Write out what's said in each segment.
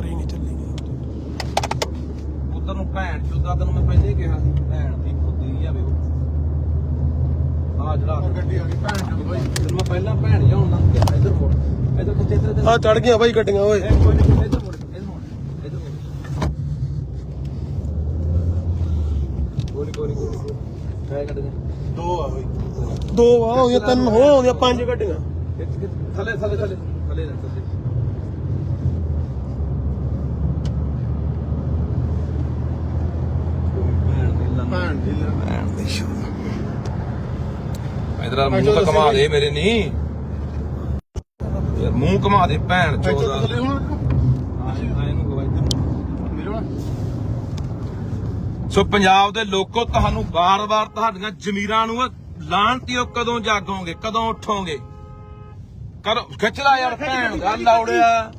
ਕਰੀ ਨਹੀਂ ਚੱਲੀ ਉਧਰ ਨੂੰ ਭੈਣ ਚੋਦਾ ਤੈਨੂੰ ਮੈਂ ਪਹਿਲੇ ਹੀ ਕਿਹਾ ਸੀ ਭੈਣ ਦੀ ਖੁੱਦੀ ਆ ਵੇ ਆ ਜਿਹੜਾ ਗੱਡੀ ਆ ਗਈ ਭੈਣ ਚੋਦ ਬਾਈ। ਤੈਨੂੰ ਮੈਂ ਪਹਿਲਾਂ ਭੈਣ ਲਿਆਉਣ ਨਾ ਕਿਹਾ ਇੱਧਰ ਮੋੜ। ਇੱਧਰ ਇੱਧਰ ਆ ਚੜ ਗਈਆਂ ਬਾਈ ਗੱਡੀਆਂ ਓਏ। ਇਹ ਕੋਈ ਨਹੀਂ ਇੱਧਰ ਮੋੜ ਇੱਧਰ ਮੋੜ ਇੱਧਰ ਮੋੜ। ਕੋਈ ਨੀ, ਕੋਈ ਨੀ, ਕੋਈ ਨੀ, ਕੋਈ ਨੀ। ਕਾਹ ਕੱਢ ਦੇ ਦੋ ਆ ਬਾਈ। ਦੋ ਆ ਹੋਈਆਂ ਤਿੰਨ ਹੋ ਆਉਂਦੀਆਂ ਪੰਜ ਗੱਡੀਆਂ। ਥੱਲੇ ਥੱਲੇ ਥੱਲੇ। ਥੱਲੇ ਥੱਲੇ। ਭੈਣ ਦੀ ਭੈਣ ਦੀ ਲੈ। ਭੈਣ ਦੀ ਸ਼ੋ ਇਧਰ ਮੂੰਹ ਤਾਂ ਘਮਾ ਦੇ ਮੇਰੇ ਨਹੀਂ ਯਾਰ ਮੂੰਹ ਘਮਾ ਦੇ ਭੈਣ ਚੋਦਾ ਸੋ ਪੰਜਾਬ ਦੇ ਲੋਕੋ ਤੁਹਾਨੂੰ ਬਾਰ-ਬਾਰ ਤੁਹਾਡੀਆਂ ਜ਼ਮੀਰਾਂ ਨੂੰ ਲਾਂਟਿਓ ਕਦੋਂ ਜਾਗੋਗੇ ਕਦੋਂ ਉੱਠੋਗੇ? ਕਰੋ ਖਿੱਚ ਲਾ ਯਾਰ ਭੈਣ ਦਾ ਲੌੜਿਆ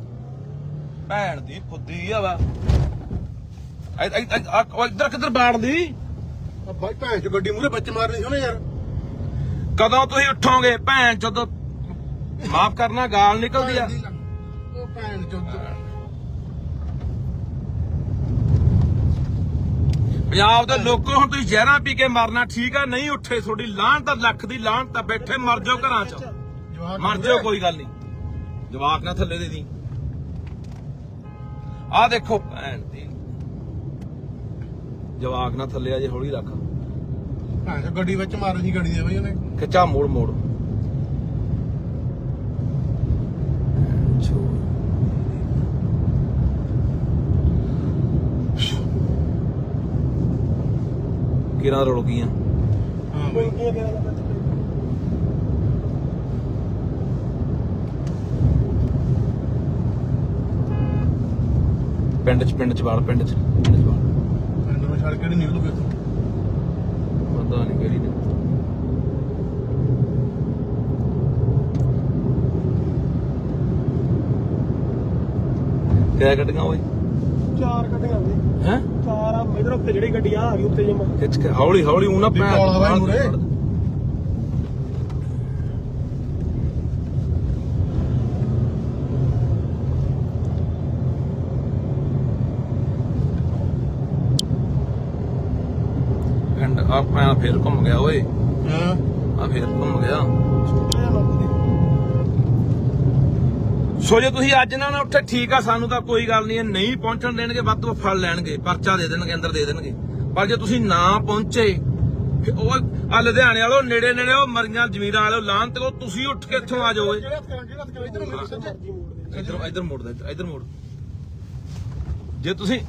ਭੈਣ ਦੀ ਫੁੱਦੀ ਆ ਵਾ। ਇੱਧਰ ਕਿੱਧਰ ਬਾੜਦੀ ਬਾਈ ਭੈਣ ਚ ਗੱਡੀ ਮੂਰੇ ਬੱਚੇ ਮਾਰਨੇ ਸੀ ਉਹਨੇ ਯਾਰ। ਕਦੋਂ ਤੁਸੀਂ ਉੱਠੋਗੇ? ਭੈਣ ਜਦੋਂ ਮਾਫ ਕਰਨਾ ਗਾਲ ਨਿਕਲਦੀ ਆ। ਉਹ ਭੈਣ ਚੋਦ। ਪੰਜਾਬ ਦੇ ਲੋਕੋ ਹੁਣ ਤੁਸੀਂ ਜ਼ਹਿਰਾਂ ਪੀ ਕੇ ਮਰਨਾ ਠੀਕ ਆ? ਨਹੀਂ ਉੱਠੇ ਤੁਹਾਡੀ ਲਾਹਣ ਤਾਂ ਲੱਖ ਦੀ ਲਾਹਣ ਤਾਂ ਬੈਠੇ ਮਰ ਜਾਓ ਘਰਾਂ 'ਚ। ਮਰ ਜਾਓ ਕੋਈ ਗੱਲ ਨਹੀਂ। ਜਵਾਕ ਨਾ ਥੱਲੇ ਦੇ ਦੀ। ਆ ਦੇਖੋ ਭੈਣ ਦੀ ਜਵਾਕ ਨਾ ਥੱਲੇ ਆ ਜੇ ਹੌਲੀ ਰੱਖ। ਗੱਡੀ ਵਿੱਚ ਮਾਰਨੀ ਸੀ ਗੱਡੀ ਦੇ ਬਾਈ ਉਹਨੇ। ਖਿੱਚਾ ਮੋੜ ਮੋੜ। ਕਿਰਾਂ ਰੁਲ ਗਈਆਂ। ਹਾਂ ਬਾਈ। ਪਿੰਡ ਚ ਪਿੰਡ ਚ ਵਾਲ ਪਿੰਡ ਚ ਪਿੰਡ ਚ ਵਾਲ। ਪਿੰਡ ਨੂੰ ਛੱਡ ਕੇ ਨਹੀਂ ਨਿਕਲੂਗੇ ਇੱਥੋਂ? ਪਤਾ ਨਹੀਂ ਕਿਹੜੀ ਨੇ। ਕਿਆ ਕੱਢੀਆਂ ਓਏ? ਚਾਰ ਗੱਡੀਆਂ ਨੇ। ਹੈ? ਚਾਰ ਆ ਇਧਰ ਉੱਤੇ ਜਿਹੜੀ ਗੱਡੀ ਆ ਆ ਗਈ ਉੱਤੇ ਜਮਾ। ਖਿੱਚ ਕੇ ਹੌਲੀ ਹੌਲੀ ਉਹ ਨਾ ਵੀ ਭੈਣ ਕੋਲ ਆ ਬਾਈ ਮੂਹਰੇ। ਪਿੰਡ ਆਪਾਂ ਫੇਰ ਘੁੰਮ ਗਿਆ ਓਏ। ਹਾਂ। ਆ ਫੇਰ ਘੁੰਮ ਗਿਆ। ਸੋ ਜੇ ਤੁਸੀਂ ਅੱਜ ਨਾ ਨਾ ਉੱਠੇ ਠੀਕ ਆ ਸਾਨੂੰ ਤਾਂ ਕੋਈ ਗੱਲ ਨਹੀਂ ਨਹੀਂ ਪਹੁੰਚਣ ਦੇਣਗੇ ਵੱਧ ਤੋਂ ਫੜ ਲੈਣਗੇ ਪਰਚਾ ਦੇ ਦੇਣਗੇ ਅੰਦਰ ਦੇ ਦੇਣਗੇ। ਪਰ ਜੇ ਤੁਸੀਂ ਨਾ ਪਹੁੰਚੇ ਫਿਰ ਉਹ ਆ ਲੁਧਿਆਣੇ ਵਾਲੋ ਨੇੜੇ ਨੇੜੇ ਉਹ ਮਰੀਆਂ ਜ਼ਮੀਰਾਂ ਵਾਲੋ ਲਾਂ ਤੇ ਉਹ ਤੁਸੀਂ ਉੱਠ ਕੇ ਇੱਥੋਂ ਆ ਜਾਓ ਇਧਰ ਇਧਰ ਇਧਰ ਮੋੜ ਦੇ ਇਧਰ ਮੋੜ। ਜੇ ਤੁਸੀਂ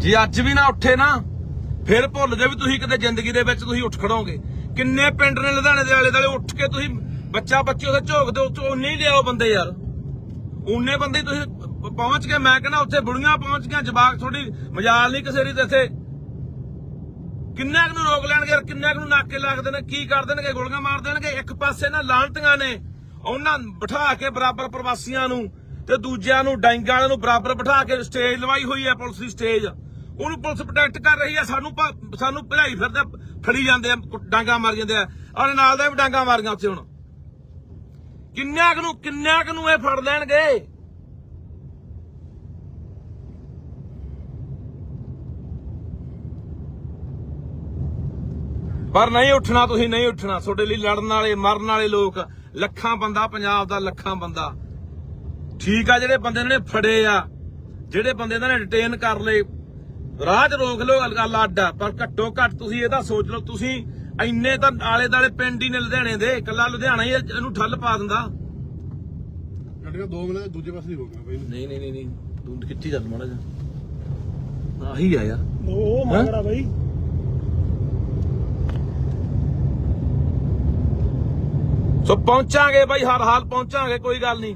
ਜੇ ਅੱਜ ਵੀ ਨਾ ਉੱਠੇ ਨਾ, ਫਿਰ ਭੁੱਲ ਜਾ ਵੀ ਤੁਸੀਂ ਕਿਤੇ ਜ਼ਿੰਦਗੀ ਦੇ ਵਿੱਚ ਤੁਸੀਂ ਉੱਠ ਖੜੋਗੇ। ਕਿੰਨੇ ਪਿੰਡ ਨੇ ਲੁਧਿਆਣੇ ਦੇ ਆਲੇ ਦੁਆਲੇ ਉੱਠ ਕੇ ਤੁਸੀਂ ਬੱਚਾ ਬੱਚੀ ਉਹਦੇ ਝੋਕਦੇ ਉੱਥੇ ਉਨੇ ਹੀ ਲਿਆਓ ਬੰਦੇ ਯਾਰ। ਉਨੇ ਬੰਦੇ ਤੁਸੀਂ ਪਹੁੰਚ ਕੇ ਮੈਂ ਕਹਿੰਦਾ ਉੱਥੇ ਬੁੜੀਆਂ ਪਹੁੰਚ ਗਈਆਂ, ਜਵਾਕ ਥੋੜੀ ਮਜਾਲ ਨਹੀਂ ਕਿਸੇ ਦੀ ਇੱਥੇ। ਕਿੰਨਾ ਕੁ ਨੂੰ ਰੋਕ ਲੈਣਗੇ ਯਾਰ ਕਿੰਨਾ ਕੁ ਨੂੰ ਨਾਕੇ ਲੱਗਦੇ ਨੇ ਕੀ ਕਰ ਦੇਣਗੇ, ਗੋਲੀਆਂ ਮਾਰ ਦੇਣਗੇ, ਇੱਕ ਪਾਸੇ ਨਾ ਲਾਂਟੀਆਂ ਨੇ, ਉਹਨਾਂ ਬਿਠਾ ਕੇ ਬਰਾਬਰ ਪ੍ਰਵਾਸੀਆਂ ਨੂੰ ਤੇ ਦੂਜਿਆਂ ਨੂੰ, ਡਾਂਗਾਂ ਵਾਲਿਆਂ ਨੂੰ ਬਰਾਬਰ ਬਿਠਾ ਕੇ ਸਟੇਜ ਲਵਾਈ ਹੋਈ ਹੈ ਪੁਲਿਸ ਦੀ ਸਟੇਜ ਉਹਨੂੰ ਪੁਲਿਸ ਪ੍ਰੋਟੈਕਟ ਕਰ ਰਹੀ ਹੈ, ਸਾਨੂੰ ਸਾਨੂੰ ਭਜਾਈ ਫਿਰਦੇ, ਫੜੀ ਜਾਂਦੇ ਆ ਡਾਂਗਾ ਮਾਰ ਜਾਂਦੇ ਆ। ਔਰ ਨਾਲ ਦੇ ਵੀ ਡਾਂਗਾ ਮਾਰੀਆਂ ਉੱਥੇ ਹੁਣ। ਕਿੰਨਿਆਂ ਕੁ ਨੂੰ, ਕਿੰਨਿਆਂ ਕੁ ਨੂੰ ਇਹ ਫੜ ਲੈਣਗੇ? ਪਰ ਨਹੀਂ ਉੱਠਣਾ, ਤੁਸੀਂ ਨਹੀਂ ਉੱਠਣਾ। ਤੁਹਾਡੇ ਲਈ ਲੜਨ ਵਾਲੇ, ਮਰਨ ਵਾਲੇ ਲੋਕ, ਲੱਖਾਂ ਬੰਦਾ, ਪੰਜਾਬ ਦਾ ਲੱਖਾਂ ਬੰਦਾ। ਠੀਕ ਆ ਜਿਹੜੇ ਬੰਦੇ ਨੇ ਫੜੇ ਆ ਜਿਹੜੇ ਬੰਦੇ ਇਹਨਾਂ ਨੇ ਡਿਟੇਨ ਕਰ ਲਏ। ਰਾਹ 'ਚ ਰੋਕ ਲਓ ਗੱਲ- ਗੱਲ ਅੱਡ ਆ ਪਰ ਘੱਟੋ ਘੱਟ ਤੁਸੀਂ ਇਹਦਾ ਸੋਚ ਲਓ ਤੁਸੀਂ ਇੰਨੇ ਤਾਂ ਆਲੇ ਦਾਲੇ ਪਿੰਡ ਹੀ ਨੇ ਲੁਧਿਆਣੇ ਦੇ ਇਕੱਲਾ ਲੁਧਿਆਣਾ ਹੀ ਇਹਨੂੰ ਠੱਲ ਪਾ ਦਿੰਦਾ। ਗੱਡੀਆਂ ਦੋ ਮਿੰਟ ਦੂਜੇ ਪਾਸੇ ਹੋ ਗਈਆਂ ਬਾਈ। ਨਹੀਂ ਨਹੀਂ ਨਹੀਂ ਨਹੀਂ ਤੂੰ ਕਿੱਥੇ ਚੱਲ ਮਾੜਾ ਜਾ ਆਹੀ ਆ ਯਾਰ। ਉਹ ਮੰਗੜਾ ਬਾਈ। ਸੋ ਪਹੁੰਚਾਂਗੇ ਬਾਈ ਹਰ ਹਾਲ ਪਹੁੰਚਾਂਗੇ ਕੋਈ ਗੱਲ ਨਹੀਂ।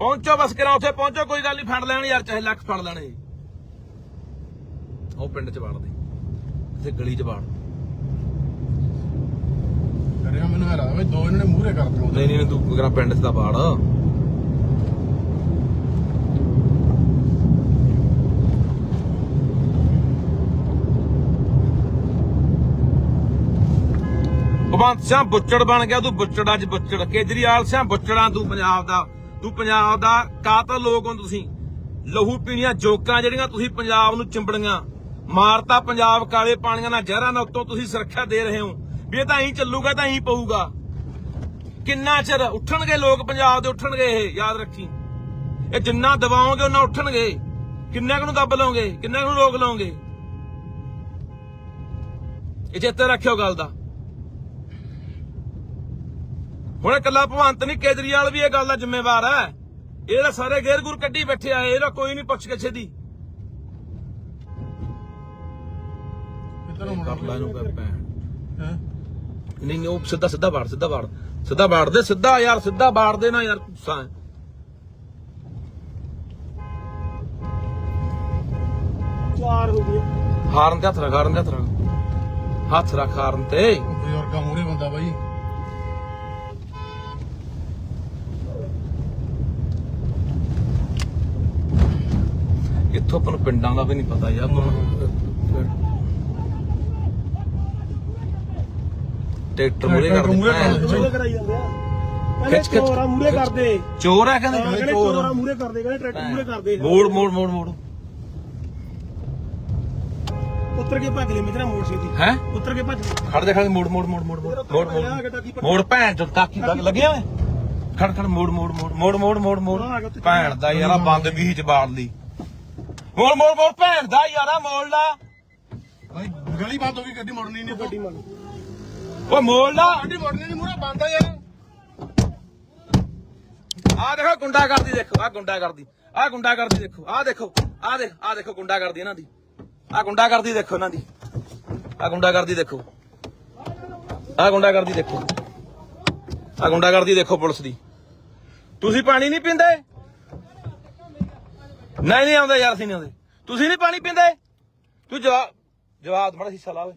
ਪਹੁੰਚੋ ਬਸ ਕਿਰਾ ਉੱਥੇ ਪਹੁੰਚੋ ਕੋਈ ਗੱਲ ਨਹੀਂ ਫੜ ਲੈਣ ਯਾਰ ਚਾਹੇ ਲੱਖ ਫੜ ਲੈਣੇ ਉਹ ਪਿੰਡ ਚ ਵੜਦੇ। ਇੱਥੇ ਗਲੀ ਚ ਵੜ। ਕਰਿਆ ਮੈਨੂੰ ਲੱਗਦਾ ਬਈ ਦੋ ਇਹਨਾਂ ਨੇ ਮੂਹਰੇ ਕਰ ਦਿੱਤੇ। ਨਹੀਂ ਨਹੀਂ ਤੂੰ ਕਿਹੜਾ ਪਿੰਡ ਚ ਤਾਂ ਵੜ। ਭਗਵੰਤ ਸਿੰਘ ਬੁੱਚੜ ਬਣ ਗਿਆ ਤੂੰ ਬੁੱਚੜ ਅੱਜ ਬੁੱਚੜ। ਕੇਜਰੀਵਾਲ ਸਿੰਘ ਬੁੱਚੜਾਂ ਤੂੰ ਪੰਜਾਬ ਦਾ ਤੂੰ ਪੰਜਾਬ ਦਾ ਕਾਤਲ ਲੋਕ ਹੋ ਤੁਸੀਂ। ਲਹੂ ਪੀਣੀਆਂ ਜੋਕਾਂ ਜਿਹੜੀਆਂ ਤੁਸੀਂ ਪੰਜਾਬ ਨੂੰ ਚਿੰਬੜੀਆਂ। ਮਾਰਤਾ ਪੰਜਾਬ ਕਾਲੇ ਪਾਣੀਆਂ ਨਾਲ ਜ਼ਹਿਰਾਂ ਨਾਲ ਉੱਤੋਂ ਤੁਸੀਂ ਸੁਰੱਖਿਆ ਦੇ ਰਹੇ ਹੋ। ਵੀ ਇਹ ਤਾਂ ਐਂ ਚੱਲੂਗਾ ਤਾਂ ਐਂ ਪਊਗਾ। ਕਿੰਨਾ ਚਿਰ ਉੱਠਣਗੇ ਲੋਕ ਪੰਜਾਬ ਦੇ, ਉੱਠਣਗੇ ਇਹ, ਯਾਦ ਰੱਖੀ। ਇਹ ਜਿੰਨਾ ਦਬਾਓਗੇ ਉਹਨਾਂ ਉੱਠਣਗੇ। ਕਿੰਨਾ ਕੁ ਨੂੰ ਦੱਬ ਲਓਗੇ, ਕਿੰਨਾ ਕੁ ਨੂੰ ਰੋਕ ਲਓਗੇ। ਇਹ ਚੇਤੇ ਰੱਖਿਓ ਗੱਲ ਦਾ। ਹੁਣ ਇਕੱਲਾ ਭਵੰਤ ਨਹੀਂ ਕੇਜਰੀਵਾਲ ਵੀ ਇਹ ਗੱਲ ਦਾ ਜ਼ਿੰਮੇਵਾਰ ਹੈ। ਇਹ ਸਾਰੇ ਗੇਰ ਗੁਰ ਕੱਢੀ ਬੈਠੇ ਆ ਇਹਦਾ ਕੋਈ ਨਹੀਂ ਪੁੱਛ ਗਿੱਛ ਦੀ। ਨੂੰ ਕਰ ਹੈ? ਨਹੀਂ ਨਹੀਂ ਉਹ ਸਿੱਧਾ ਸਿੱਧਾ ਬਾੜ ਸਿੱਧਾ ਬਾੜ ਸਿੱਧਾ ਬਾੜ ਦੇ ਸਿੱਧਾ ਯਾਰ ਸਿੱਧਾ ਬਾੜ ਦੇ ਨਾ ਯਾਰ ਗੁੱਸਾ ਹੈ। ਚਾਰ ਹੋ ਗਏ। ਹਾਰਨ ਤੇ ਹੱਥ ਰੱਖ ਹਾਰਨ ਤੇ ਹੱਥ ਰੱਖ। ਹੱਥ ਰੱਖ ਹਾਰਨ ਤੇ। ਬਜ਼ੁਰਗਾਂ ਮੂਰੇ ਬੰਦਾ ਬਾਈ। ਕਿੱਥੋਂ ਆਪਾਂ ਨੂੰ ਪਿੰਡਾਂ ਦਾ ਵੀ ਨਹੀਂ ਪਤਾ ਯਾਰ ਟਰੈਕਟਰ ਮੂਰੇ ਕਰਦੇ ਚੋਰ ਆ ਕਹਿੰਦੇ ਚੋਰਾ ਮੂਰੇ ਕਰਦੇ ਕਹਿੰਦੇ ਟਰੈਕਟਰ ਮੂਰੇ ਕਰਦੇ ਮੋੜ ਮੋੜ ਮੋੜ ਮੋੜ ਉੱਤਰ ਕੇ ਭੱਜ ਲੈ ਮਿੱਤਰਾ ਮੋੜ ਸੀਦੀ ਹੈ ਉੱਤਰ ਕੇ ਭੱਜ ਖੜ ਜਾ ਖੜ ਮੋੜ ਮੋੜ ਮੋੜ ਮੋੜ ਮੋੜ ਮੋੜ ਮੋੜ ਭੈਣ ਚੋ ਤਾਕੀ ਲੱਗਿਆ ਖੜ ਖੜ ਮੋੜ ਮੋੜ ਮੋੜ ਮੋੜ ਮੋੜ ਮੋੜ ਮੋੜ ਭੈਣ ਦਾ ਯਾਰਾ ਬੰਦ ਵੀ ਜਬਾੜ ਲਈ ਮੋੜ ਮੋੜ ਮੋੜ ਭੈਣ ਦਾ ਯਾਰਾ ਮੋੜ ਲਾ। ਬਾਈ ਗਲੀ ਬੰਦ ਹੋ ਗਈ ਗੱਡੀ ਮੁੜਨੀ ਨਹੀਂ ਗੱਡੀ ਮੰਨ ਓਏ ਮੋੜ ਲਾ। ਗੱਡੀ ਮੁੜਨੀ ਨਹੀਂ ਮੂਰੇ ਬੰਦ ਆ ਯਾਰ। ਆ ਦੇਖੋ ਗੁੰਡਾ ਕਰਦੀ ਦੇਖੋ ਆ ਗੁੰਡਾ ਕਰਦੀ ਆ ਗੁੰਡਾ ਕਰਦੀ ਦੇਖੋ ਆ ਦੇਖੋ ਆ ਦੇਖ ਆ ਦੇਖੋ ਗੁੰਡਾ ਕਰਦੀ ਇਹਨਾਂ ਦੀ। ਆ ਗੁੰਡਾ ਕਰਦੀ ਦੇਖੋ ਇਹਨਾਂ ਦੀ। ਆ ਗੁੰਡਾ ਕਰਦੀ ਦੇਖੋ। ਆ ਗੁੰਡਾ ਕਰਦੀ ਦੇਖੋ। ਆ ਗੁੰਡਾ ਕਰਦੀ ਦੇਖੋ ਪੁਲਿਸ ਦੀ। ਤੁਸੀਂ ਪਾਣੀ ਨਹੀਂ ਪੀਂਦੇ? ਨਹੀਂ ਨਹੀਂ ਆਉਂਦੇ ਯਾਰ ਅਸੀਂ ਨਹੀਂ ਆਉਂਦੇ। ਤੁਸੀਂ ਨਹੀਂ ਪਾਣੀ ਪੀਂਦੇ? ਤੂੰ ਜਵਾਬ ਜਵਾਬ ਮੜਾ ਹਿੱਸਾ ਲਾ ਓਏ।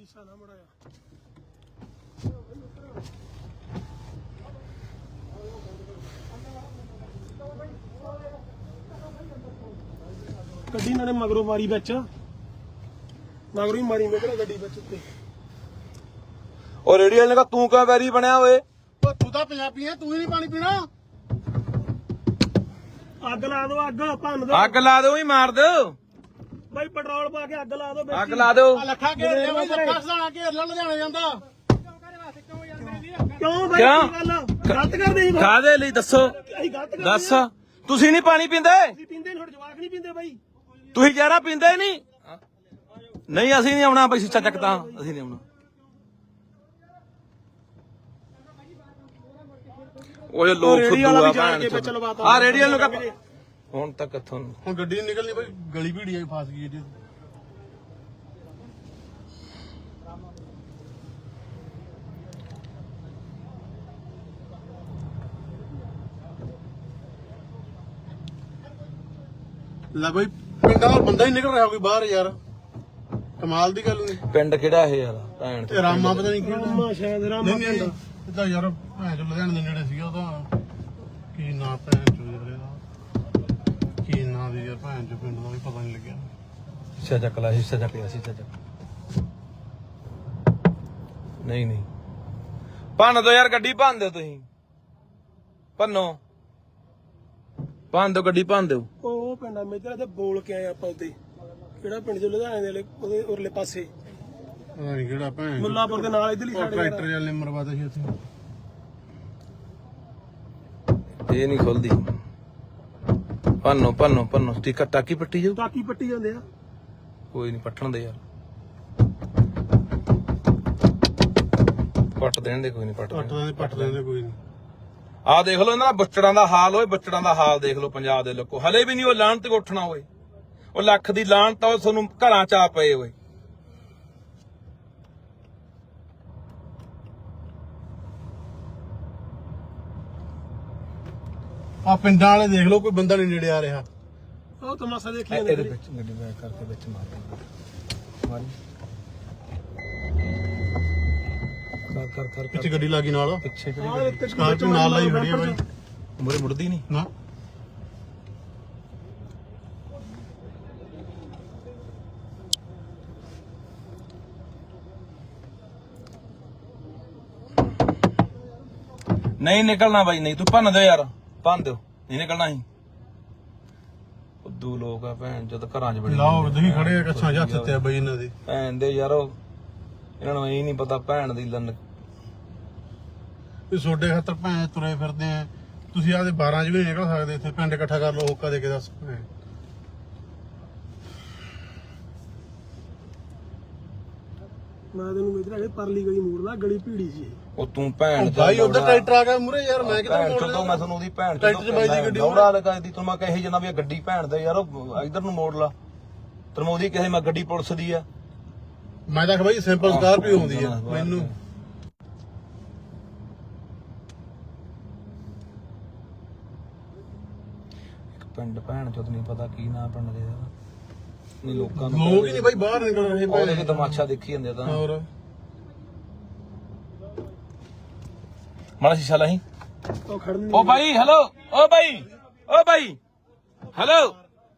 ਗੱਡੀ ਇਹਨਾਂ ਨੇ ਮਗਰੋਂ ਮਾਰੀ ਵਿੱਚ। ਮਗਰੋਂ ਹੀ ਮਾਰੀ ਮੇਰਾ ਗੱਡੀ ਵਿੱਚ ਉੱਤੇ। ਉਹ ਰੇਡੀਅਲ ਨੇ ਕਹਾ ਤੂੰ ਕਿਉਂ ਵੈਰੀ ਬਣਿਆ ਓਏ? ਓ ਤੂੰ ਤਾਂ ਪੰਜਾਬੀ ਹੈ ਤੂੰ ਹੀ ਨਹੀਂ ਪਾਣੀ ਪੀਣਾ। ਅੱਗ ਲਾ ਦਿਓ ਅੱਗ ਭੰਨ ਦਿਓ। ਅੱਗ ਲਾ ਦਿਓ ਹੀ ਮਾਰ ਦਿਓ। ਬਾਈ ਪੈਟਰੋਲ ਪਾ ਕੇ ਅੱਗ ਲਾ ਦਿਓ ਵਿੱਚ ਅੱਗ ਹੀ। ਲਾ ਦਿਓ। ਆ ਲੱਖਾਂ ਘੇਰ ਲਿਆ ਬਾਈ ਲੱਖਾਂ ਸਦਾਣਾ ਘੇਰ ਲੈ ਲੁਧਿਆਣਾ ਜਾਂਦਾ। ਕਿਉਂ ਬਾਈ? ਕਿਉਂ? ਕੀ ਗੱਲ ਗਲਤ ਕਰਦੇ ਸੀ ਬਾਈ? ਕਾਦੇ ਲਈ? ਦੱਸੋ। ਅਸੀਂ ਗਲਤ ਕਰਦੇ ਦੱਸ। ਤੁਸੀਂ ਨਹੀਂ ਪਾਣੀ ਪੀਂਦੇ? ਅਸੀਂ ਪੀਂਦੇ ਨਹੀਂ ਜਵਾਕ ਨਹੀਂ ਪੀਂਦੇ ਬਾਈ। ਤੁਸੀਂ ਜ਼ਹਿਰਾ ਪੀਂਦੇ ਨਹੀਂ? ਨਹੀਂ ਅਸੀਂ ਨਹੀਂ ਆਉਣਾ ਬਈ ਸਿੱਚਾ ਚੱਕ ਤਾਂ ਅਸੀਂ ਨਹੀਂ ਆਉਣਾ। ਇਹ ਲੋਕ ਫੁੱਦੂ ਆ ਭੈਣ ਕੇ ਵਿੱਚ ਲਵਾਤਾ। ਆ ਰੇਡੀਅਲ ਨੂੰ ਕਹ ਹੁਣ ਤੱਕ ਕਿੱਥੋਂ ਹੁਣ ਗੱਡੀ ਨੀ ਨਿਕਲਣੀ ਬਾਈ ਗਲੀ ਭੀੜੀ ਆਈ ਫਸ ਗਈ ਜੀ ਲੈ ਬਾਈ ਪਿੰਡਾਂ ਦਾ ਬੰਦਾ ਹੀ ਨਿਕਲ ਰਿਹਾ ਕੋਈ ਬਾਹਰ ਯਾਰ। ਕਮਾਲ ਦੀ ਗੱਲ ਨਹੀਂ। ਪਿੰਡ ਕਿਹੜਾ ਇਹ ਯਾਰ ਭੈਣ ਤੇ ਰਾਮਾ ਪਤਾ ਨਹੀਂ ਕਿਹੜਾ। ਰਾਮਾ ਸ਼ਾਇਦ ਰਾਮਾ ਨਹੀਂ ਨਹੀਂ। ਇਦਾਂ ਯਾਰ ਭੈਣ ਚੋ ਲੁਧਿਆਣੇ ਦੇ ਨੇੜੇ ਸੀਗਾ ਉਹਦਾ ਕੀ ਨਾਂ ਭੈਣ ਚੋ ਯਾਰ ਇਹਦਾ? ਕੀ ਨਾਂ ਦੀ ਯਾਰ ਭੈਣ ਚੋ ਪਿੰਡ ਦਾ ਵੀ ਪਤਾ ਨਹੀਂ ਲੱਗਿਆ। ਸਿੱਚਾ ਚੱਕ ਲਾ ਸਿੱਚਾ ਚੱਕ ਲਿਆ ਸਿੱਚਾ ਚੱਕ। ਨਹੀਂ ਨਹੀਂ। ਭੰਨ ਦੋ ਯਾਰ ਗੱਡੀ ਭੰਨ ਦਿਓ ਤੁਸੀਂ। ਭੰਨੋ। ਭੰਨ ਦਿਓ ਗੱਡੀ ਭੰਨ ਦਿਓ। ਉਹ ਪਿੰਡ ਆ ਮੇਜਰ ਤੇ ਬੋਲ ਕੇ ਆਏ ਆਪਾਂ ਉੱਤੇ ਕਿਹੜਾ ਪਿੰਡ? ਚ ਲੁਧਿਆਣੇ ਦੇ ਵਾਲੇ- ਉਹਦੇ ਉਰਲੇ ਪਾਸੇ। ਪਤਾ ਨਹੀਂ ਕਿਹੜਾ ਭੈਣ ਚੋ। ਮੁੱਲਾਪੁਰ ਦੇ ਨਾਲ ਇਧਰਲੀ ਉਹ ਸਾਈਡ ਟਰੈਕਟਰ ਵਾਲੇ ਨੇ ਮਰਵਾਤਾ ਸੀ ਉੱਥੇ। ਇਹ ਨਹੀਂ ਖੁੱਲਦੀ। ਭੰਨੋ ਭੰਨੋ ਭੰਨੋ। ਟਿਕਟ ਟਾਕੀ ਪੱਟੀ ਜਾਊ? ਟਾਕੀ ਪੱਟੀ ਜਾਂਦੇ ਆ। ਕੋਈ ਨਹੀਂ ਪੱਟਣ ਦੇ ਯਾਰ। ਪੱਟ ਦੇਣ ਦੇ ਕੋਈ ਨਹੀਂ ਪੱਟ ਪੱਟ ਦੇਣ। ਦੇ ਪੱਟ ਦੇ ਕੋਈ ਨਹੀਂ ਆ ਦੇਖ ਲਓ ਇਹਨਾਂ ਦਾ ਬੱਚੜਾਂ ਦਾ ਹਾਲ ਓਏ ਬੱਚੜਾਂ ਦਾ ਹਾਲ ਦੇਖ ਲਓ ਪੰਜਾਬ ਦੇ ਲੋਕੋ। ਹਲੇ ਵੀ ਨਹੀਂ ਉਹ ਲਾਹਣ ਤੇ ਉੱਠਣਾ ਓਏ। ਉਹ ਲੱਖ ਦੀ ਲਾਹਣ ਤਾਂ ਉਹ ਤੁਹਾਨੂੰ ਘਰਾਂ ਚ ਆ ਪਏ ਓਏ। ਆ ਪਿੰਡਾਂ ਵਾਲੇ ਦੇਖ ਲਓ ਕੋਈ ਬੰਦਾ ਨਹੀਂ ਨੇੜੇ ਆ ਰਿਹਾ। ਉਹ ਤਮਾਸ਼ਾ ਦੇਖੀ ਇਹਦੇ ਜਾਂਦੇ ਵਿੱਚ ਗੱਡੀ ਬੈਕ ਕਰਕੇ ਵਿੱਚ ਮਾਰ ਦੇ ਮਾਰੀ। ਕਰ ਕਰ ਕਰ ਪਿੱਛੇ ਗੱਡੀ ਲੱਗੀ ਨਾਲ। ਪਿੱਛੇ ਆਹ ਉੱਤੇ ਸਕਾਰਪੀਓ ਨਾਲ ਲਾਈ ਖੜੀ ਆ ਬਾਈ। ਮੁਰੇ ਮੁੜਦੀ ਨਹੀਂ। ਨਾ। ਨਹੀਂ ਨਿਕਲਣਾ ਬਾਈ ਨਹੀਂ ਤੂੰ ਭੰਨ ਦਿਓ ਯਾਰ। ਭੰਨ ਦਿਓ ਨਹੀਂ ਨਿਕਲਣਾ ਸੀ ਉਦੋਂ ਲੋਕ ਆ ਭੈਣ ਜਦ ਘਰਾਂ 'ਚ ਬੜੇ ਲਾਓ ਤੁਸੀਂ ਖੜੇ ਆ ਕੱਛਾਂ ਹੱਥ ਤੇ ਆ ਬਈ ਇਹਨਾਂ ਦੇ। ਭੈਣ ਦੇ ਯਾਰੋ ਇਹਨਾਂ ਨੂੰ ਇਹ ਨਹੀਂ ਪਤਾ ਭੈਣ ਦੀ ਲੰਨ। ਵੀ ਛੋਡੇ ਖਾਤਰ ਭੈਣ ਤੁਰੇ ਫਿਰਦੇ ਆ। ਤੁਸੀਂ ਆਦੇ 12 ਚ ਵੀ ਨੀ ਨਿਕਲ ਸਕਦੇ ਇੱਥੇ ਪਿੰਡ ਇਕੱਠਾ ਕਰ ਲਓ ਹੋਕਾ ਦੇ ਕੇ ਦੱਸ। ਭੈਣ। ਮੈਂ ਤੈਨੂੰ ਇਧਰ ਅਗੇ ਪਰਲੀ ਗਲੀ ਮੋੜਦਾ ਗਲੀ ਭੀੜੀ ਸੀ ਇਹ। ਉਹ ਤੂੰ ਭੈਣ ਉਹ ਭਾਈ ਉਧਰ ਟਰੈਕਟਰ ਆ ਗਿਆ ਮੂਰੇ ਯਾਰ ਮੈਂ ਕਿੱਧਰ ਭੈਣ ਮੋੜ ਚੋਦੋ ਮੈਂ ਤੁਹਾਨੂੰ ਉਹਦੀ ਭੈਣ ਟਰੈਕਟਰ 'ਚ ਬਾਈ ਦੀ ਗੱਡੀ ਦੌੜਾ ਲਗਾ ਦੀ ਤੂੰ ਮੈਂ ਕਹੇ ਜਨਾ ਵੀ ਇਹ ਗੱਡੀ ਭੈਣ ਦੇ ਯਾਰ ਉਹ ਇਧਰ ਨੂੰ ਮੋੜ ਲਾ। ਤੈਨੂੰ ਮੈਂ ਉਹਦੀ ਕਹੇ ਮੈਂ ਗੱਡੀ ਪੁਲਿਸ ਦੀ ਆ। ਮੈਂ ਤਾਂ ਕਿਹਾ ਬਾਈ ਸਿੰਪਲ ਸਕਾਰਪੀਓ ਹੁੰਦੀ ਆ ਮੈਨੂੰ। ਇੱਕ ਪਿੰਡ ਭੈਣ ਚੋਦ ਨਹੀਂ ਪਤਾ ਕੀ ਨਾਂ ਪਿੰਡ ਦੇ ਦਾ ਨਹੀਂ ਲੋਕਾਂ ਨੂੰ ਲੋਕ ਹੀ ਨਹੀਂ ਬਾਈ ਬਾਹਰ ਨਿਕਲ ਰਹੇ ਉਹਦੇ ਵੀ ਤਮਾਸ਼ਾ ਦੇਖੀ ਜਾਂਦੇ ਤਾਂ। ਹੋਰ। ਮਾੜਾ ਸ਼ੀਸ਼ਾ ਲਾਹੀਂ ਉਹ ਖੜਨ ਓ ਬਾਈ ਹੈਲੋ ਓ ਬਾਈ ਓ ਬਾਈ ਹੈਲੋ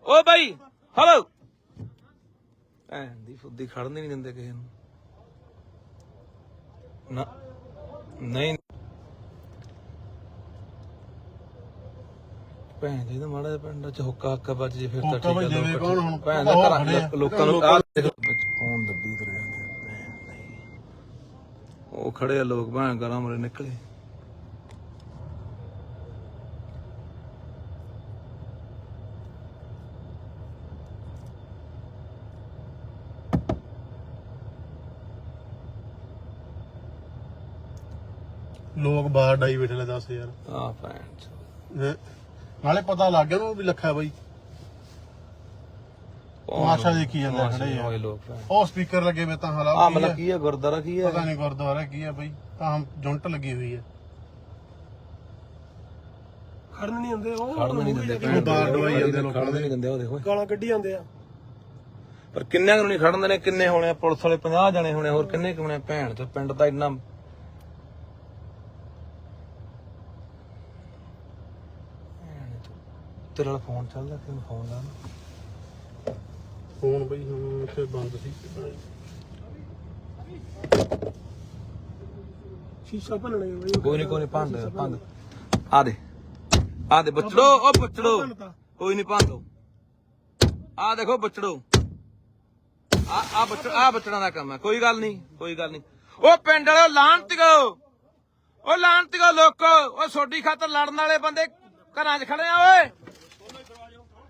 ਓ ਬਾਈ ਹੈਲੋ ਭੈਣ ਦੀ ਫੁੱਦੀ ਖੜਨ ਹੀ ਨਹੀਂ ਦਿੰਦੇ ਕਿਸੇ ਨੂੰ। ਨਾ ਨਹੀਂ। ਭੈਣ ਜੀ ਦਾ ਮਾੜਾ ਜਿਹਾ ਪਿੰਡ ਚ ਹੁੱਕਾ ਹੱਕਾ ਵੱਜ ਜੇ ਫਿਰ ਤਾਂ ਹੁੱਕਾ ਠੀਕ ਵੱਜ ਆ ਜਾਵੇ ਲੋਕ ਕੌਣ ਹੁਣ? ਭੈਣ ਦਾ ਉਹ ਘਰਾਂ ਖੜੇ ਆ। ਚ ਲੋਕਾਂ ਨੂੰ ਆਹ ਦੇਖ ਫੋਨ ਦੱਬੀ ਤੁਰ ਜਾਂਦੇ ਆ, ਭੈਣ ਦੀ। ਉਹ ਖੜੇ ਆ ਲੋਕ ਭੈਣ ਘਰਾਂ ਮਰੇ ਨਿਕਲੇ ਲੋਕ ਬਾਹਰ ਡਾਈ ਬੈਠੇ ਲੈ ਦੱਸ ਯਾਰ ਆ ਭੈਣ ਚੋਦ। ਹੈਂ। ਨਾਲੇ ਪਤਾ ਲੱਗ ਗਿਆ ਉਹਨੂੰ ਵੀ ਲੱਖਾ ਬਾਈ। ਤਮਾਸ਼ਾ ਦੇਖੀ ਜਾਂਦੇ ਖੜੇ ਆ। ਲੋਕ। ਉਹ ਸਪੀਕਰ ਲੱਗੇ ਵੇ ਤਾਂ ਆ ਹਾਲਾ ਮਤਲਬ ਕੀ ਹੈ ਗੁਰਦਾਰਾ ਕੀ ਹੈ ਪਤਾ ਨਹੀਂ ਗੁਰਦੁਆਰਾ ਕੀ ਆ ਬਾਈ। ਤਾਂ ਜੁੰਟ ਲੱਗੀ ਹੋਈ ਹੈ ਖੜਨ ਨਹੀਂ ਹੁੰਦੇ ਉਹ ਖੜਨ ਨਹੀਂ ਦਿੰਦੇ ਉਹ ਬਾਹਰ ਦਵਾਈ ਜਾਂਦੇ ਲੋਕਾਂ ਖੜਨ ਨਹੀਂ ਦਿੰਦੇ ਉਹ ਦੇਖੋ। ਗਾਲਾਂ ਕੱਢੀ ਜਾਂਦੇ ਆ। ਪਰ ਕਿੰਨਿਆਂ ਨੂੰ ਨਹੀਂ ਖੜਨ ਦੇਣੇ ਕਿੰਨੇ ਹੋਣੇ ਆ? ਪੁਲਿਸ ਵਾਲੇ 50 ਜਣੇ ਹੋਣੇ ਹੋਰ ਕਿੰਨੇ ਕੁ ਹੋਣੇ ਆ? ਭੈਣ ਤੇ ਪਿੰਡ ਦਾ ਇੰਨਾ ਭੈਣ ਚੋਦ। ਤੇਰੇ ਵਾਲਾ ਫੋਨ ਚੱਲਦਾ ਕਿਉਂ ਫੋਨ ਲਾ ਫੋਨ ਬਈ ਹੁਣ ਇੱਥੇ ਬੰਦ ਸੀ। ਸ਼ੀਸ਼ਾ ਭੰਨਣੇ ਬਈ। ਕੋਈ ਨਹੀਂ ਕੋਈ ਨਹੀਂ ਭੰਦ ਭੰਦ ਆ ਦੇ। ਆ ਦੇ ਬੱਚੜੋ ਉਹ ਬੱਚੜੋ। ਕੋਈ ਨਹੀਂ ਭੰਦੋ ਆ ਦੇਖੋ ਬੱਚੜੋ। ਆ ਆ ਬੱਚੜ ਆ ਬੱਚੜਾਂ ਦਾ ਕੰਮ ਹੈ ਕੋਈ ਗੱਲ ਨਹੀਂ ਕੋਈ ਗੱਲ ਨਹੀਂ ਉਹ ਪਿੰਡ ਵਾਲੇ ਲਾਂਤਿਓ ਉਹ ਲਾਂਤਿਓ ਲੋਕੋ। ਉਹ ਸੋਡੀ ਖਾਤਰ ਲੜਨ ਵਾਲੇ ਬੰਦੇ ਘਰਾਂ 'ਚ ਖੜੇ ਆ ਓਏ।